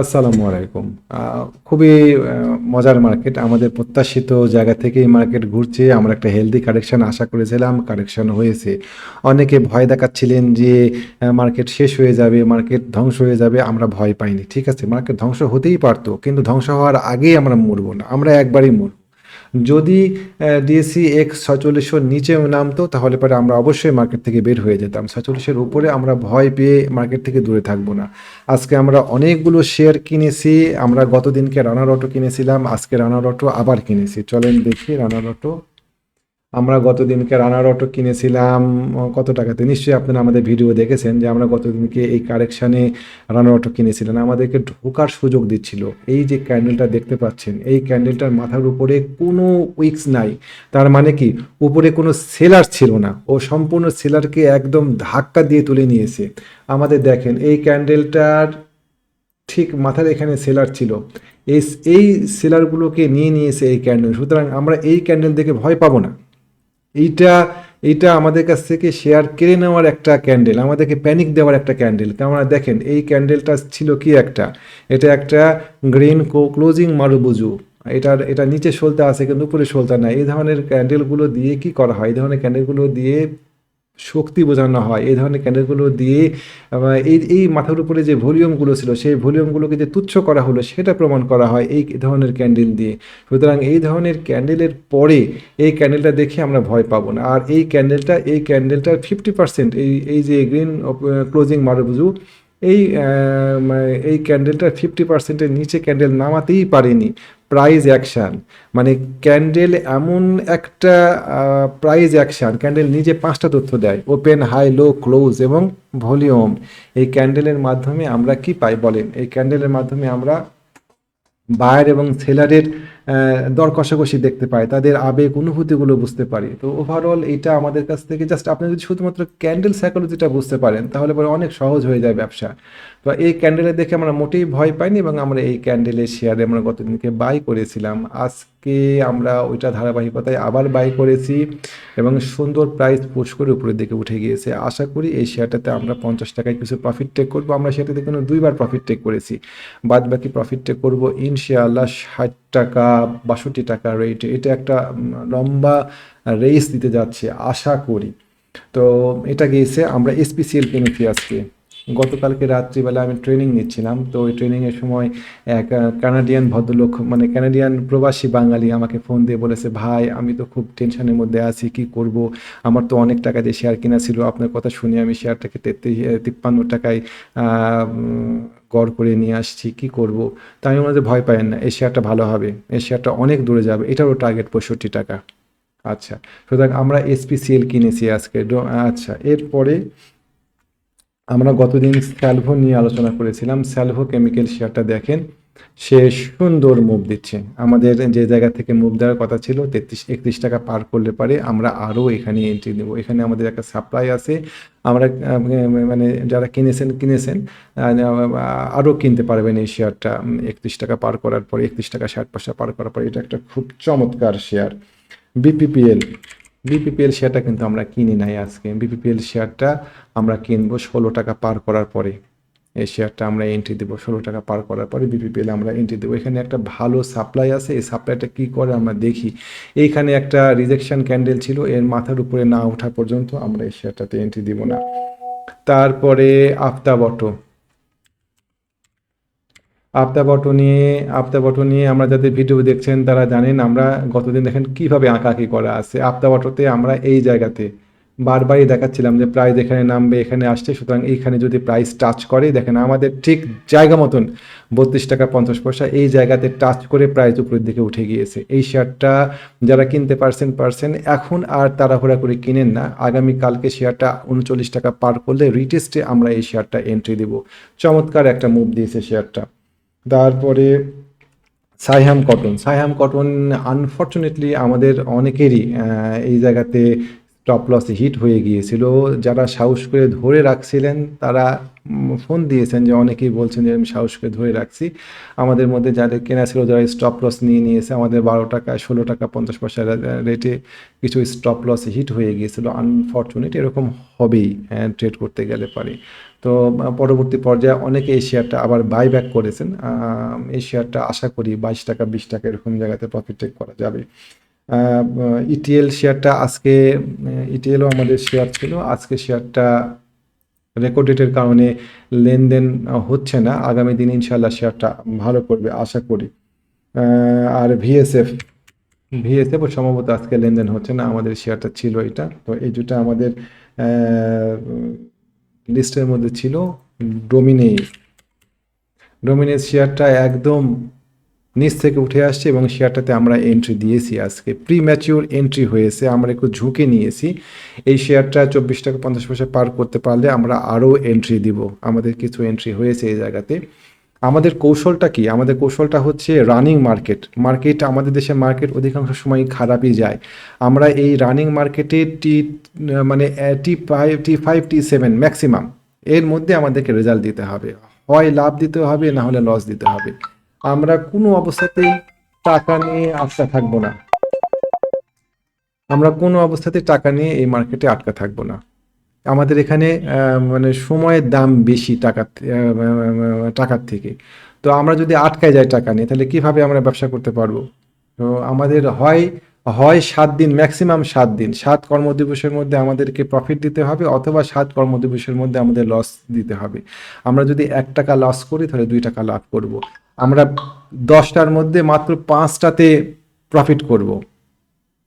আসসালামু আলাইকুম। খুবই মজার মার্কেট। আমাদের প্রত্যাশিত জায়গা থেকেই মার্কেট ঘুরছে। আমরা একটা হেলদি কারেকশান আশা করেছিলাম কারেকশান হয়েছে। অনেকে ভয় দেখাচ্ছিলেন যে মার্কেট শেষ হয়ে যাবে, মার্কেট ধ্বংস হয়ে যাবে। আমরা ভয় পাইনি, ঠিক আছে? মার্কেট ধ্বংস হতেই পারতো, কিন্তু ধ্বংস হওয়ার আগেই আমরা মরবো না। আমরা একবারই মরব। যদি ডিএসি এক্স ছয়চল্লিশের নিচে নামতো, তাহলে পরে আমরা অবশ্যই মার্কেট থেকে বের হয়ে যেতাম। ছচল্লিশের উপরে আমরা ভয় পেয়ে মার্কেট থেকে দূরে থাকব না। আজকে আমরা অনেকগুলো শেয়ার কিনেছি, আমরা গতদিনকে রানার অটো কিনেছিলাম, আজকে রানার অটো আবার কিনেছি। চলেন দেখি রানার অটো। আমরা গতদিনকে রানার অটো কিনেছিলাম কত টাকাতে? নিশ্চয়ই আপনারা আমাদের ভিডিও দেখেছেন যে আমরা গতদিনকে এই কারেকশানে রানার অটো কিনেছিলাম। আমাদেরকে ঢোকার সুযোগ দিচ্ছিল। এই যে ক্যান্ডেলটা দেখতে পাচ্ছেন, এই ক্যান্ডেলটার মাথার উপরে কোনো উইক্স নাই। তার মানে কি? উপরে কোনো সেলার ছিল না। ও সম্পূর্ণ সেলারকে একদম ধাক্কা দিয়ে তুলে নিয়েছে। আমাদের দেখেন, এই ক্যান্ডেলটার ঠিক মাথার এখানে সেলার ছিল। এই এই সেলারগুলোকে নিয়ে নিয়েছে এই ক্যান্ডেল। সুতরাং আমরা এই ক্যান্ডেল দেখে ভয় পাবো না। এইটা এইটা আমাদের কাছ থেকে শেয়ার কেড়ে নেওয়ার একটা ক্যান্ডেল আমাদেরকে প্যানিক দেওয়ার একটা ক্যান্ডেল কেননা দেখেন, এই ক্যান্ডেলটা ছিল কি একটা? এটা একটা গ্রিন কো ক্লোজিং মারুবুজু এটার, এটা নিচে সলতে আছে কিন্তু উপরে সলতে নাই। এই ধরনের ক্যান্ডেলগুলো দিয়ে কি করা হয়? এই ধরনের ক্যান্ডেলগুলো দিয়ে শক্তি বোঝানো হয়, এই ধরনের ক্যান্ডেলগুলো দিয়ে এই এই মাথার উপরে যে ভলিউমগুলো ছিল, সেই ভলিউমগুলোকে যে তুচ্ছ করা হলো, সেটা প্রমাণ করা হয় এই ধরনের ক্যান্ডেল দিয়ে। সুতরাং এই ধরনের ক্যান্ডেলের পরে এই ক্যান্ডেলটা দেখে আমরা ভয় পাবো না। আর এই ক্যান্ডেলটা এই ক্যান্ডেলটার ফিফটি পার্সেন্ট এই এই যে গ্রিন ক্লোজিং মারবুজু এই মানে এই ক্যান্ডেলটা ফিফটি পার্সেন্টের নিচে ক্যান্ডেল নামাতেই পারেনি। প্রাইজ অ্যাকশান মানে ক্যান্ডেল এমন একটা প্রাইজ অ্যাকশান ক্যান্ডেল নিজে পাঁচটা তথ্য দেয়। ওপেন হাই লো ক্লোজ এবং ভলিউম এই ক্যান্ডেলের মাধ্যমে আমরা কি পাই বলেন? এই ক্যান্ডেলের মাধ্যমে আমরা বায়ার এবং সেলারের দর কষাকষি দেখতে পাই তাদের আবেগ, অনুভূতিগুলো বুঝতে পারি। তো ওভারঅল এটা আমাদের কাছ থেকে জাস্ট আপনি যদি শুধুমাত্র ক্যান্ডেল সাইকোলজিটা বুঝতে পারেন, তাহলে পরে অনেক সহজ হয়ে যায় ব্যবসা। তো এই ক্যান্ডেলে দেখে আমরা মোটেই ভয় পাইনি এবং আমরা এই ক্যান্ডেলের শেয়ারে আমরা গতদিনকে বাই করেছিলাম। আজকে আমরা ওইটা ধারাবাহিকতায় আবার বাই করেছি এবং সুন্দর প্রাইস পুশ করে উপরের দিকে উঠে গিয়েছে। আশা করি এই শেয়ারটাতে আমরা পঞ্চাশ টাকায় কিছু প্রফিট টেক করব। আমরা সেটাতে কোনো দুইবার প্রফিট টেক করেছি। বাদ বাকি প্রফিট টেক করব ইনশাআল্লাহ ষাট টাকা, বাষট্টি টাকা রেটে এটা একটা লম্বা রেস দিতে যাচ্ছে, আশা করি। তো এটা গিয়েছে, আমরা এসপিসিএল কিনেছি আজকে। গতকালকে রাত্রিবেলা আমি ট্রেনিং নিচ্ছিলাম, তো ওই ট্রেনিংয়ের সময় এক কানাডিয়ান ভদ্রলোক মানে কানাডিয়ান প্রবাসী বাঙালি আমাকে ফোন দিয়ে বলেছে, ভাই, আমি তো খুব টেনশনের মধ্যে আছি, কি করব? আমার তো অনেক টাকা দিয়ে শেয়ার কেনা ছিল, আপনার কথা শুনে আমি শেয়ারটাকে তেত্রিশ তিপ্পান্ন টাকায় গড় করে নিয়ে আসছি, কি করব? তাই আমাদের ভয় পায় না। এশিয়াটা ভালো হবে, এশিয়াটা অনেক দূরে যাবে। এটারও টার্গেট পঁয়ষট্টি টাকা। আচ্ছা সুতরাং আমরা এসপিসিএল কিনেছি আজকে। আচ্ছা এরপরে আমরা গতদিন স্যালভো নিয়ে আলোচনা করেছিলাম। স্যালভো কেমিক্যাল শেয়ারটা দেখেন। সে সুন্দর মুভ দিচ্ছে। আমাদের যে জায়গা থেকে মুভ দেওয়ার কথা ছিল, তেত্রিশ, একত্রিশ টাকা পার করলে পারে আমরা আরও এখানে এন্ট্রি দেবো এখানে আমাদের একটা সাপ্লাই আছে। আমরা মানে যারা কিনেছেন কিনেছেন আরও কিনতে পারবেন এই শেয়ারটা একত্রিশ টাকা পার করার পরে, একত্রিশ টাকা, ষাট পয়সা পার করার পরে এটা একটা খুব চমৎকার শেয়ার বিপিপিএল বিপিপিএল শেয়ারটা কিন্তু আমরা কিনি নাই আজকে। বিপিপিএল শেয়ারটা আমরা কিনবো ষোলো টাকা পার করার পরে। এই শেয়ারটা আমরা এন্ট্রি দেবো। ষোলো টাকা পার করার পরে বিপিপিএল আমরা এন্ট্রি দেবো। এখানে একটা ভালো সাপ্লাই আছে। এই সাপ্লাইটা কী করে আমরা দেখি। এইখানে একটা রিজেকশন ক্যান্ডেল ছিল। এর মাথার উপরে না ওঠা পর্যন্ত আমরা এই শেয়ারটাতে এন্ট্রি দিব না। তারপরে আফতাব অটো আফতাব অটো নিয়ে আফতাব অটো নিয়ে আমরা যাদের ভিডিও দেখছেন তারা জানেন, আমরা গতদিন দেখেন কীভাবে আঁকাআঁকি করা আছে। আফতাব অটোতে আমরা এই জায়গাতে বারবারই দেখাচ্ছিলাম যে প্রাইস এখানে নামবে এখানে আসছে সুতরাং এইখানে যদি প্রাইস টাচ করে দেখেন আমাদের ঠিক জায়গা মতন বত্রিশ টাকা পঞ্চাশ পয়সা এই জায়গাতে টাচ করে প্রাইস উপরের দিকে উঠে গিয়েছে। এই শেয়ারটা যারা কিনতে পারছেন পারছেন এখন আর তাড়াহুড়া করে কিনেন না। আগামী কালকে শেয়ারটা উনচল্লিশ টাকা পার করলে রিটেস্টে আমরা এই শেয়ারটা এন্ট্রি দেব। চমৎকার একটা মুভ দিয়েছে শেয়ারটা। তারপরে Saiham cotton. Saiham cotton unfortunately আমাদের অনেকেরই এই জায়গাতে স্টপ লস হিট হয়ে গিয়েছিল। যারা সাহস করে ধরে রাখছিলেন, তারা ফোন দিয়েছেন যে অনেকেই বলছেন যে, আমি সাহস করে ধরে রাখছি। আমাদের মধ্যে যাদের কেনা ছিল, যারা স্টপ লস নিয়ে নিয়েছে, আমাদের বারো টাকা, ষোলো টাকা, পঞ্চাশ পয়সা রেটে কিছু স্টপ লস হিট হয়ে গিয়েছিল। আনফর্চুনেট এরকম হবেই হ্যাঁ ট্রেড করতে গেলে পারে। তো পরবর্তী পর্যায়ে অনেকে এই শেয়ারটা আবার বাই ব্যাক করেছেন এই শেয়ারটা আশা করি বাইশ টাকা, বিশ টাকা এরকম জায়গাতে প্রফিট টেক করা যাবে। ইটিএল শেয়ারটা আজকে ইটিএলও আমাদের শেয়ার ছিল। আজকে শেয়ারটা রেকর্ড ডেটের কারণে লেনদেন হচ্ছে না। আগামী দিন ইনশাল্লাহ শেয়ারটা ভালো করবে, আশা করি। আর ভিএসএফ ভিএসএফও সম্ভবত আজকে লেনদেন হচ্ছে না। আমাদের শেয়ারটা ছিল এটা। তো এই দুটো আমাদের লিস্টের মধ্যে ছিল। ডোমিনেস ডোমিনেস শেয়ারটা একদম নিচ থেকে উঠে আসছে এবং শেয়ারটাতে আমরা এন্ট্রি দিয়েছি আজকে। প্রি ম্যাচিওর এন্ট্রি হয়েছে, আমরা একটু ঝুঁকে নিয়েছি। এই শেয়ারটা চব্বিশ টাকা পঞ্চাশ পয়সা পার করতে পারলে আমরা আরও এন্ট্রি দিব। আমাদের কিছু এন্ট্রি হয়েছে এই জায়গাতে। আমাদের কৌশলটা কি? আমাদের কৌশলটা হচ্ছে রানিং মার্কেট মার্কেট আমাদের দেশের মার্কেট অধিকাংশ সময় খারাপই যায়। আমরা এই রানিং মার্কেটে টি মানে T five T five T seven maximum এর মধ্যে আমাদেরকে রেজাল্ট দিতে হবে। হয় লাভ দিতে হবে, না হলে লস দিতে হবে। আমরা কোনো অবস্থাতেই টাকা নিয়ে আটকা থাকব না। আমরা কোনো অবস্থাতে টাকা নিয়ে এই মার্কেটে আটকা থাকব না। আমাদের এখানে মানে সময়ের দাম বেশি টাকার থে- টাকার থেকে। তো আমরা যদি আটকায় যাই টাকা নিয়ে, তাহলে কীভাবে আমরা ব্যবসা করতে পারব? তো আমাদের হয় হয় সাত দিন ম্যাক্সিমাম সাত দিন। সাত কর্মদিবসের মধ্যে আমাদেরকে প্রফিট দিতে হবে, অথবা সাত কর্মদিবসের মধ্যে আমাদের লস দিতে হবে। আমরা যদি এক টাকা লস করি, তাহলে দুই টাকা লাভ করব। আমরা দশটার মধ্যে মাত্র পাঁচটাতে প্রফিট করব।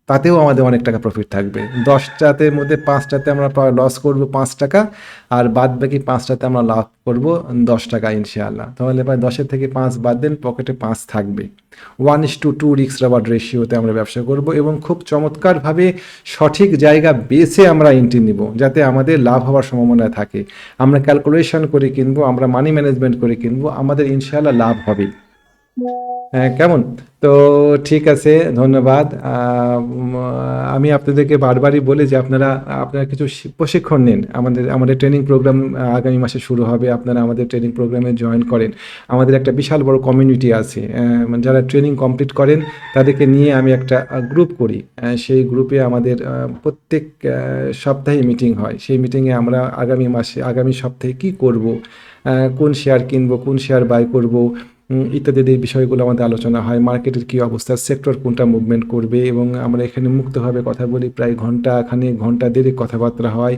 তাতেও আমাদের অনেক টাকা প্রফিট থাকবে। দশটাতে মধ্যে পাঁচটাতে আমরা লস করব পাঁচ টাকা, আর বাদ বাকি পাঁচটাতে আমরা লাভ করব দশ টাকা ইনশাআল্লাহ। তাহলে প্রায় দশের থেকে পাঁচ বাদ দেন, পকেটে পাঁচ থাকবে। ওয়ান ইস টু টু রিক্স রাবার রেশিওতে আমরা ব্যবসা করব এবং খুব চমৎকারভাবে সঠিক জায়গা বেছে আমরা এন্ট্রি নিব, যাতে আমাদের লাভ হওয়ার সম্ভাবনা থাকে। আমরা ক্যালকুলেশন করে কিনবো, আমরা মানি ম্যানেজমেন্ট করে কিনবো, আমাদের ইনশাআল্লাহ লাভ হ্যাঁ কেমন? তো ঠিক আছে, ধন্যবাদ। আমি আপনাদেরকে বারবারই বলি যে আপনারা আপনারা কিছু প্রশিক্ষণ নিন। আমাদের আমাদের ট্রেনিং প্রোগ্রাম আগামী মাসে শুরু হবে। আপনারা আমাদের ট্রেনিং প্রোগ্রামে জয়েন করেন। আমাদের একটা বিশাল বড় কমিউনিটি আছে। মানে যারা ট্রেনিং কমপ্লিট করেন, তাদেরকে নিয়ে আমি একটা গ্রুপ করি। সেই গ্রুপে আমাদের প্রত্যেক সপ্তাহে মিটিং হয়। সেই মিটিংয়ে আমরা আগামী মাসে, আগামী সপ্তাহে কি করব? কোন শেয়ার কিনবো? কোন শেয়ার বাই করব? ইত্যাদি এই বিষয়গুলো আমাদের আলোচনা হয়, মার্কেটের কী অবস্থা, সেক্টর কোনটা মুভমেন্ট করবে এবং আমরা এখানে মুক্তভাবে কথা বলি, প্রায় ঘণ্টা খানিক, ঘণ্টা দেরি কথাবার্তা হয়।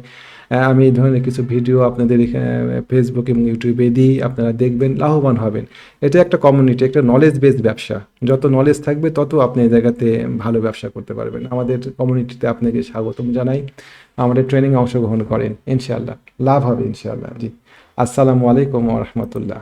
আমি এই ধরনের কিছু ভিডিও আপনাদের এখানে ফেসবুক এবং ইউটিউবে দিই, আপনারা দেখবেন, লাভবান হবেন। এটা একটা কমিউনিটি একটা নলেজ বেসড ব্যবসা। যত নলেজ থাকবে, তত আপনি এই জায়গাতে ভালো ব্যবসা করতে পারবেন। আমাদের কমিউনিটিতে আপনাকে স্বাগতম জানাই। আমাদের ট্রেনিং অংশগ্রহণ করেন, ইনশাআল্লাহ। লাভ হবে, ইনশাআল্লাহ। জি। আসসালামু আলাইকুম রহমতুল্লাহ।